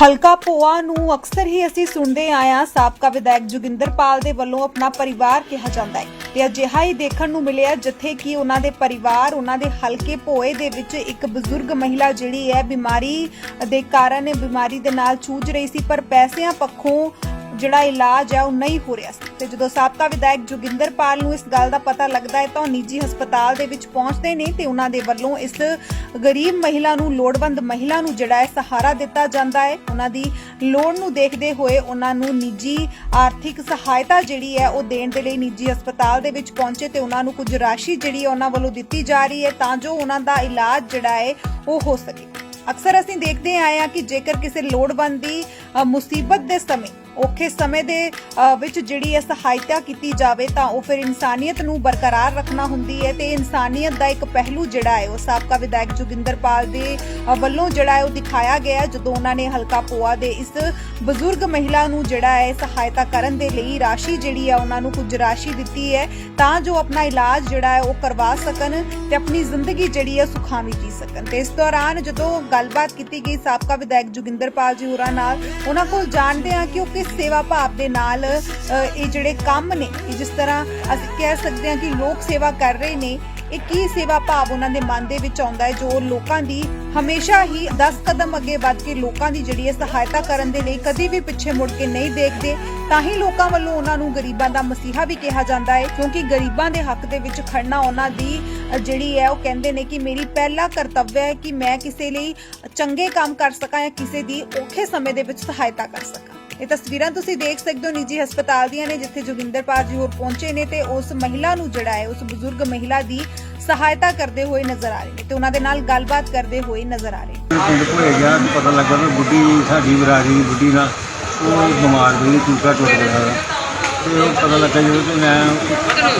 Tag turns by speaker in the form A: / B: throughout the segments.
A: ਹਲਕਾ ਭੋਆ ਨੂੰ ਅਕਸਰ ਹੀ ਅਸੀਂ ਸੁਣਦੇ ਆਏ ਹਾਂ। ਸਾਬਕਾ ਵਿਧਾਇਕ ਜੋਗਿੰਦਰਪਾਲ ਦੇ ਵੱਲੋਂ ਆਪਣਾ ਪਰਿਵਾਰ ਕਿਹਾ ਜਾਂਦਾ ਹੈ ਤੇ ਅਜਿਹਾ ਹੀ ਦੇਖਣ ਨੂੰ ਮਿਲਿਆ ਜਿੱਥੇ ਕਿ ਉਹਨਾਂ ਦੇ ਪਰਿਵਾਰ, ਉਹਨਾਂ ਦੇ ਹਲਕੇ ਭੋਏ ਦੇ ਵਿੱਚ ਇੱਕ ਬਜ਼ੁਰਗ ਮਹਿਲਾ ਜਿਹੜੀ ਹੈ, ਬਿਮਾਰੀ ਦੇ ਕਾਰਨ ਬਿਮਾਰੀ ਦੇ ਨਾਲ ਜੂਝ ਰਹੀ ਸੀ, ਪਰ ਪੈਸਿਆਂ ਪੱਖੋਂ ਜਿਹੜਾ ਇਲਾਜ ਹੈ ਉਹ ਨਹੀਂ ਹੋ ਰਿਹਾ ਸੀ। ਤੇ ਜਦੋਂ ਸਾਬਕਾ ਵਿਧਾਇਕ ਜੋਗਿੰਦਰਪਾਲ ਨੂੰ ਇਸ ਗੱਲ ਦਾ ਪਤਾ ਲੱਗਦਾ ਹੈ, ਤਾਂ ਉਹ ਨਿੱਜੀ ਹਸਪਤਾਲ ਦੇ ਵਿੱਚ ਪਹੁੰਚਦੇ ਨੇ ਤੇ ਉਹਨਾਂ ਦੇ ਵੱਲੋਂ ਇਸ ਗਰੀਬ ਮਹਿਲਾ ਨੂੰ, ਲੋੜਵੰਦ ਮਹਿਲਾ ਨੂੰ ਜਿਹੜਾ ਹੈ ਸਹਾਰਾ ਦਿੱਤਾ ਜਾਂਦਾ ਹੈ। ਉਹਨਾਂ ਦੀ ਲੋੜ ਨੂੰ ਦੇਖਦੇ ਹੋਏ ਉਹਨਾਂ ਨੂੰ ਨਿੱਜੀ ਆਰਥਿਕ ਸਹਾਇਤਾ ਜਿਹੜੀ ਹੈ ਉਹ ਦੇਣ ਦੇ ਲਈ ਨਿੱਜੀ ਹਸਪਤਾਲ ਦੇ ਵਿੱਚ ਪਹੁੰਚੇ ਤੇ ਉਹਨਾਂ ਨੂੰ ਕੁਝ ਰਾਸ਼ੀ ਜਿਹੜੀ ਹੈ ਉਹਨਾਂ ਵੱਲੋਂ ਦਿੱਤੀ ਜਾ ਰਹੀ ਹੈ, ਤਾਂ ਜੋ ਉਹਨਾਂ ਦਾ ਇਲਾਜ ਜਿਹੜਾ ਹੈ ਉਹ ਹੋ ਸਕੇ। ਅਕਸਰ ਅਸੀਂ ਦੇਖਦੇ ਆਏ ਹਾਂ ਕਿ ਜੇਕਰ ਕਿਸੇ ਲੋੜਵੰਦ ਦੀ ਮੁਸੀਬਤ ਦੇ ਸਮੇਂ ਔਖੇ ਸਮੇਂ ਦੇ ਵਿੱਚ ਜਿਹੜੀ ਹੈ ਸਹਾਇਤਾ ਕੀਤੀ ਜਾਵੇ ਤਾਂ ਉਹ ਫਿਰ ਇਨਸਾਨੀਅਤ ਨੂੰ ਬਰਕਰਾਰ ਰੱਖਣਾ ਹੁੰਦੀ ਹੈ ਤੇ ਇਨਸਾਨੀਅਤ ਦਾ ਇੱਕ ਪਹਿਲੂ ਜਿਹੜਾ ਹੈ ਉਹ ਸਾਬਕਾ ਵਿਧਾਇਕ ਜੋਗਿੰਦਰਪਾਲ ਦੇ ਵੱਲੋਂ ਜਿਹੜਾ ਹੈ ਉਹ ਦਿਖਾਇਆ ਗਿਆ ਜਦੋਂ ਉਹਨਾਂ ਨੇ ਹਲਕਾ ਪੋਆ ਦੇ ਇਸ ਬਜ਼ੁਰਗ ਮਹਿਲਾ ਨੂੰ ਜਿਹੜਾ ਹੈ ਸਹਾਇਤਾ ਕਰਨ ਦੇ ਲਈ ਰਾਸ਼ੀ ਜਿਹੜੀ ਹੈ ਉਹਨਾਂ ਨੂੰ ਕੁਝ ਰਾਸ਼ੀ ਦਿੱਤੀ ਹੈ, ਤਾਂ ਜੋ ਆਪਣਾ ਇਲਾਜ ਜਿਹੜਾ ਹੈ ਉਹ ਕਰਵਾ ਸਕਣ ਤੇ ਆਪਣੀ ਜ਼ਿੰਦਗੀ ਜਿਹੜੀ ਹੈ ਸੁਖਾਵੀਂ ਜੀ ਸਕਣ। ਤੇ ਇਸ ਦੌਰਾਨ ਜਦੋਂ ਗੱਲਬਾਤ ਕੀਤੀ ਗਈ ਸਾਬਕਾ ਵਿਧਾਇਕ ਜੋਗਿੰਦਰਪਾਲ ਜੀ ਹੋਰਾਂ ਨਾਲ, ਉਹਨਾਂ ਕੋਲ ਜਾਣਦੇ ਹਾਂ ਕਿ ਉਹ ਕਿਸ ਸੇਵਾ ਭਾਵ ਦੇ ਨਾਲ ਇਹ ਜਿਹੜੇ ਕੰਮ ਨੇ, ਇਹ ਜਿਸ ਤਰ੍ਹਾਂ ਅਸੀਂ ਕਹਿ ਸਕਦੇ ਹਾਂ ਕਿ ਲੋਕ ਸੇਵਾ ਕਰ ਰਹੇ ਨੇ, ਇਹ ਕੀ ਸੇਵਾ ਭਾਵ ਉਹਨਾਂ ਦੇ ਮਨ ਦੇ ਵਿੱਚ ਆਉਂਦਾ ਹੈ, ਜੋ ਲੋਕਾਂ ਦੀ ਹਮੇਸ਼ਾ ਹੀ 10 ਕਦਮ ਅੱਗੇ ਵੱਧ ਕੇ ਲੋਕਾਂ ਦੀ ਜਿਹੜੀ ਹੈ ਸਹਾਇਤਾ ਕਰਨ ਦੇ ਲਈ ਕਦੀ ਵੀ ਪਿੱਛੇ ਮੁੜ ਕੇ ਨਹੀਂ ਦੇਖਦੇ, ਤਾਂ ਹੀ ਲੋਕਾਂ ਵੱਲੋਂ ਉਹਨਾਂ ਨੂੰ ਗਰੀਬਾਂ ਦਾ ਮਸੀਹਾ ਵੀ ਕਿਹਾ ਜਾਂਦਾ ਹੈ, ਕਿਉਂਕਿ ਗਰੀਬਾਂ ਦੇ ਹੱਕ ਦੇ ਵਿੱਚ ਖੜਨਾ ਉਹਨਾਂ ਦੀ ਜਿਹੜੀ ਹੈ ਉਹ ਕਹਿੰਦੇ ਨੇ ਕਿ ਮੇਰੀ ਪਹਿਲਾ ਕਰਤੱਵ ਹੈ ਕਿ ਮੈਂ ਕਿਸੇ ਲਈ ਚੰਗੇ ਕੰਮ ਕਰ ਸਕਾਂ ਜਾਂ ਕਿਸੇ ਦੀ ਔਖੇ ਸਮੇਂ ਦੇ ਵਿੱਚ ਸਹਾਇਤਾ ਕਰ ਸਕਾਂ। ਇਹ ਤਸਵੀਰਾਂ ਤੁਸੀਂ ਦੇਖ ਸਕਦੇ ਹੋ ਨਿੱਜੀ ਹਸਪਤਾਲ ਦੀਆਂ ਨੇ, ਜਿੱਥੇ ਜੋਗਿੰਦਰਪਾਲ ਜੀ ਹੋਰ ਪਹੁੰਚੇ ਨੇ ਤੇ ਉਸ ਮਹਿਲਾ ਨੂੰ ਜਿਹੜਾ ਹੈ, ਉਸ ਬਜ਼ੁਰਗ ਮਹਿਲਾ ਦੀ ਸਹਾਇਤਾ ਕਰਦੇ ਹੋਏ ਨਜ਼ਰ ਆ ਰਹੇ ਨੇ ਤੇ ਉਹਨਾਂ ਦੇ ਨਾਲ ਗੱਲਬਾਤ ਕਰਦੇ ਹੋਏ ਨਜ਼ਰ ਆ ਰਹੇ ਨੇ।
B: ਪਿੰਡ ਭੋਏ ਗਿਆ ਪਤਾ ਲੱਗਾ ਵੀ ਬੁੱਢੀ ਸਾਡੀ ਬਰਾਦਰੀ ਬੁੱਢੀ ਨਾਲ ਉਹ ਬਿਮਾਰ ਹੋਈ ਟੂਕਾ ਟੁੱਟ ਗਿਆ ਤੇ ਉਹ ਪਤਾ ਲੱਗਾ ਜਦੋਂ ਕਿ ਮੈਂ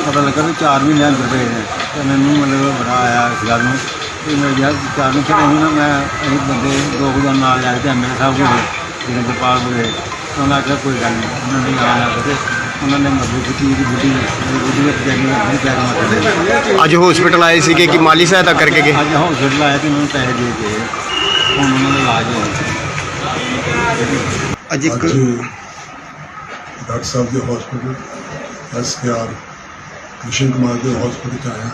B: ਪਤਾ ਲੱਗਾ ਵੀ 4 ਮਹੀਨੇ ਅੰਦਰ ਪਏ ਨੇ। ਤੇ ਮੈਨੂੰ ਮਤਲਬ ਬੜਾ ਆਇਆ ਇਸ ਗੱਲ ਨੂੰ। ਤੇ ਮੈਂ ਯਾਰ ਚਾਰ ਨੂੰ ਫਿਰ ਅਸੀਂ ਨਾ ਮੈਂ, ਅਸੀਂ ਬੰਦੇ ਦੋ ਕੁ ਜਣ ਨਾਲ ਲੈ ਕੇ ਐਮਐਲ ਸਾਹਿਬ ਕੋਲ ਜਿਹੜੇ ਗੋਪਾਲ ਹੋਏ ਉਹਨਾਂ ਆਖਿਆ ਕੋਈ ਗੱਲ ਨਹੀਂ। ਉਹਨਾਂ ਨੇ ਆਣਾ ਤੇ ਉਹਨਾਂ ਨੇ ਮਦਦ ਕੀਤੀ ਕਿ ਬੁੱਢੀ ਬੁੱਢੀ ਦੇ ਜਾਨੀ ਆਪਣੇ ਪੈਰ ਮਾਰਦੇ
C: ਅੱਜ ਹਸਪੀਟਲ ਆਏ ਸੀਗੇ ਕਿ ਮਾਲੀ ਸਹਾਇਤਾ ਕਰਕੇ ਗਏ?
B: ਅੱਜ ਹਸਪੀਟਲ ਆਇਆ ਤੇ ਉਹਨਾਂ ਨੂੰ ਪੈਸੇ ਦੇ ਕੇ ਹੁਣ ਉਹਨਾਂ ਦਾ ਇਲਾਜ ਹੋਇਆ
C: ਅੱਜ ਇੱਕ
D: ਡਾਕਟਰ ਸਾਹਿਬ ਦੇ ਹਸਪੀਟਲ ਐਸਕੇਆਰ ਕ੍ਰਿਸ਼ਨ ਕੁਮਾਰ ਦੇ ਹਸਪੀਟਲ ਚ ਆਇਆ।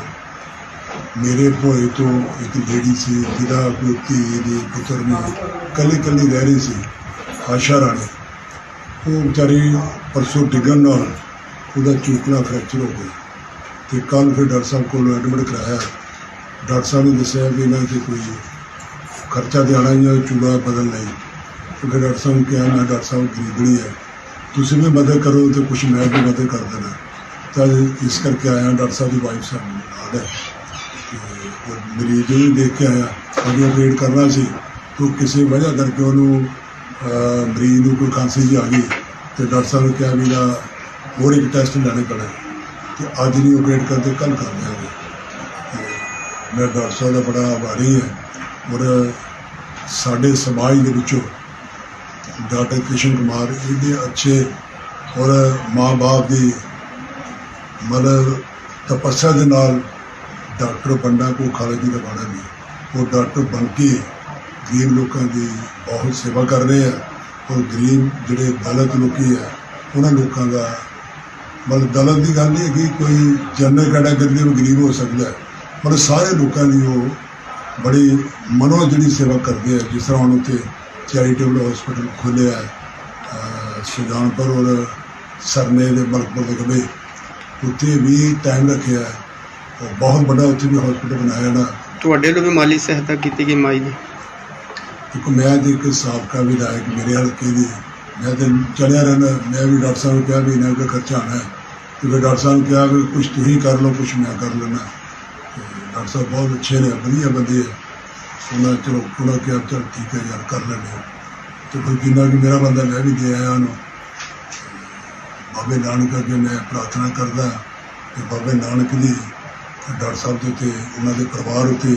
D: ਮੇਰੇ ਭੋਏ ਤੋਂ ਇੱਕ ਲੇਡੀ ਸੀ ਜਿਹਦਾ ਕੋਈ ਧੀ ਦੀ ਪੁੱਤਰ ਨੇ ਕੱਲੀ ਕੱਲੀ ਰਹਿ ਰਹੀ ਸੀ ਆਸ਼ਾ ਰਾਣੀ। ਉਹ ਵਿਚਾਰੀ ਪਰਸੋਂ ਡਿੱਗਣ ਨਾਲ ਉਹਦਾ ਚੂਕਣਾ ਫ੍ਰੈਕਚਰ ਹੋ ਗਿਆ ਤੇ ਕੱਲ ਫਿਰ ਡਾਕਟਰ ਸਾਹਿਬ ਕੋਲ ਐਡਮਿਟ ਕਰਾਇਆ। ਡਾਕਟਰ ਸਾਹਿਬ ਨੇ ਦੱਸਿਆ ਵੀ ਇਹਨਾਂ ਤੇ ਕੋਈ ਖਰਚਾ ਦੇਣਾ ਜਾਂ ਚੂੜਾ ਬਦਲ ਲਈ। ਤੇ ਫਿਰ ਡਾਕਟਰ ਸਾਹਿਬ ਨੂੰ ਕਿਹਾ, ਮੈਂ ਡਾਕਟਰ ਸਾਹਿਬ ਗਰੀਬਣੀ ਹੈ। ਤੁਸੀਂ ਵੀ ਮਦਦ ਕਰੋ ਤੇ ਕੁਝ ਮੈਂ ਵੀ ਮਦਦ ਕਰ ਦੇਣਾ। ਤਾਂ ਇਸ ਕਰਕੇ ਆਇਆ ਡਾਕਟਰ ਸਾਹਿਬ ਦੀ ਵਾਈਫ ਸਾਡੇ ਨਾਲ ਹੈ ਮਰੀਜ਼ ਨੂੰ ਦੇਖ ਕੇ ਆਇਆ ਉਹਨੂੰ ਆਪਰੇਟ ਕਰਨਾ ਸੀ। ਤੋਂ ਕਿਸੇ ਵਜ੍ਹਾ ਕਰਕੇ ਉਹਨੂੰ ਮਰੀਜ਼ ਨੂੰ ਕੋਈ ਖਾਂਸੀ ਜਿਹੀ ਆ ਗਈ ਤੇ ਡਾਕਟਰ ਸਾਹਿਬ ਨੇ ਕਿਹਾ ਵੀ ਨਾ ਹੋਰ ਇੱਕ ਟੈਸਟ ਲੈਣੇ ਪੈਣਾ। ਤੇ ਅੱਜ ਨਹੀਂ ਆਪਰੇਟ ਕਰਦੇ ਕੱਲ ਕਰ ਦਿਆਂਗੇ। ਤੇ ਮੈਂ ਡਾਕਟਰ ਸਾਹਿਬ ਦਾ ਬੜਾ ਆਭਾਰੀ ਹਾਂ ਔਰ ਸਾਡੇ ਸਮਾਜ ਦੇ ਵਿੱਚੋਂ ਡਾਕਟਰ ਕ੍ਰਿਸ਼ਨ ਕੁਮਾਰ ਇਹਦੇ ਅੱਛੇ ਔਰ ਮਾਂ-ਬਾਪ ਦੀ ਮਤਲਬ ਤਪੱਸਿਆ ਦੇ ਨਾਲ ਡਾਕਟਰ ਬੰਦਾ ਕੋ ਖਾਲਜ ਜੀ ਦਾ ਬਾਣਾ ਵੀ ਉਹ ਡਾਕਟਰ ਬਣ ਕੇ ਗਰੀਬ ਲੋਕਾਂ ਦੀ ਬਹੁਤ ਸੇਵਾ ਕਰ ਰਹੇ ਆ। ਔਰ ਗਰੀਬ ਜਿਹੜੇ ਦਲਤ ਲੋਕੀ ਆ, ਉਹਨਾਂ ਲੋਕਾਂ ਦਾ ਮਤਲਬ ਦਲਤ ਦੀ ਗੱਲ ਨਹੀਂ ਕਿ ਕੋਈ ਜਨਰਲ ਕੈਟਾਗਰੀ ਦੇ ਵੀ ਗਰੀਬ ਹੋ ਸਕਦਾ। ਪਰ ਸਾਰੇ ਲੋਕਾਂ ਦੀ ਉਹ ਬੜੀ ਮਨੋ ਜਿਹੜੀ ਸੇਵਾ ਕਰਦੇ ਆ, ਜਿਸ ਤਰ੍ਹਾਂ ਹੁਣ ਉੱਥੇ ਚੈਰੀਟੇਬਲ ਹਸਪੀਟਲ ਖੋਲ੍ਹਿਆ ਹੈ ਸੁਜਾਨਪੁਰ ਔਰ ਸਰਨੇ ਦੇ ਮਲਕਪੁਰ ਦੇ ਕਬੇ ਉੱਥੇ ਵੀ ਟਾਈਮ ਰੱਖਿਆ ਹੈ। ਉਹ ਬਹੁਤ ਵੱਡਾ ਉੱਥੇ ਵੀ ਹਸਪੀਟਲ ਬਣਾਇਆ ਨਾ।
C: ਤੁਹਾਡੇ ਵੱਲੋਂ ਵੀ ਮਾਲੀ ਸਹਾਇਤਾ ਕੀਤੀ ਗਈ ਮਾਈ ਦੀ
D: ਕਿਉਂਕਿ ਮੈਂ ਤੇ ਇੱਕ ਸਾਬਕਾ ਵਿਧਾਇਕ ਮੇਰੇ ਹਲਕੇ ਦੀ ਮੈਂ ਤੇ ਚਲਿਆ ਰਹਿੰਦਾ, ਮੈਂ ਵੀ ਡਾਕਟਰ ਸਾਹਿਬ ਨੂੰ ਕਿਹਾ ਵੀ ਇਹਨਾਂ ਦਾ ਖਰਚਾ ਆਣਾ ਹੈ। ਤੇ ਫਿਰ ਡਾਕਟਰ ਸਾਹਿਬ ਨੇ ਕਿਹਾ ਵੀ ਕੁਝ ਤੁਸੀਂ ਕਰ ਲਓ ਕੁਝ ਮੈਂ ਕਰ ਲੈਣਾ ਤੇ ਡਾਕਟਰ ਸਾਹਿਬ ਬਹੁਤ ਅੱਛੇ ਨੇ, ਵਧੀਆ ਬੰਦੇ ਆ। ਉਹਨਾਂ ਚਲੋ, ਉਹਨਾਂ ਕਿਹਾ ਚਲ ਠੀਕ ਹੈ ਯਾਰ, ਕਰ ਲੈਂਦੇ ਹਾਂ। ਤੇ ਫਿਰ ਜਿੰਨਾ ਕਿ ਮੇਰਾ ਬੰਦਾ, ਮੈਂ ਵੀ ਦੇ ਆਇਆ ਉਹਨੂੰ। ਬਾਬੇ ਨਾਨਕ ਅੱਗੇ ਮੈਂ ਪ੍ਰਾਰਥਨਾ ਕਰਦਾ ਕਿ ਬਾਬੇ ਨਾਨਕ ਦੀ ਡਾਕਟਰ ਸਾਹਿਬ ਦੇ ਉੱਤੇ, ਉਹਨਾਂ ਦੇ ਪਰਿਵਾਰ ਉੱਤੇ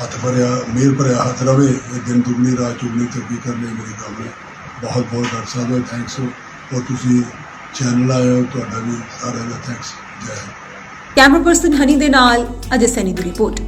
D: ਹੱਥ ਭਰਿਆ, ਮਿਹਰ ਭਰਿਆ ਹੱਥ ਰਵੇ, ਇਹ ਦਿਨ ਦੁਗਣੀ, ਰਾਤ ਚੁਗਣੀ ਤਰੱਕੀ ਕਰਨੇ ਮੇਰੀ ਗੱਲ ਹੈ ਬਹੁਤ ਬਹੁਤ ਡਾਕਟਰ ਸਾਹਿਬ ਥੈਂਕਸ ਔਰ ਤੁਸੀਂ ਚੈਨਲ ਆਏ ਹੋ, ਤੁਹਾਡਾ ਵੀ ਸਾਰਿਆਂ ਦਾ ਥੈਂਕਸ ਜੈ
A: ਕੈਮਰਾ ਪਰਸਨ ਹਨੀ ਦੇ ਨਾਲ, ਅਜੇ ਸੈਨੀ ਦੀ ਰਿਪੋਰਟ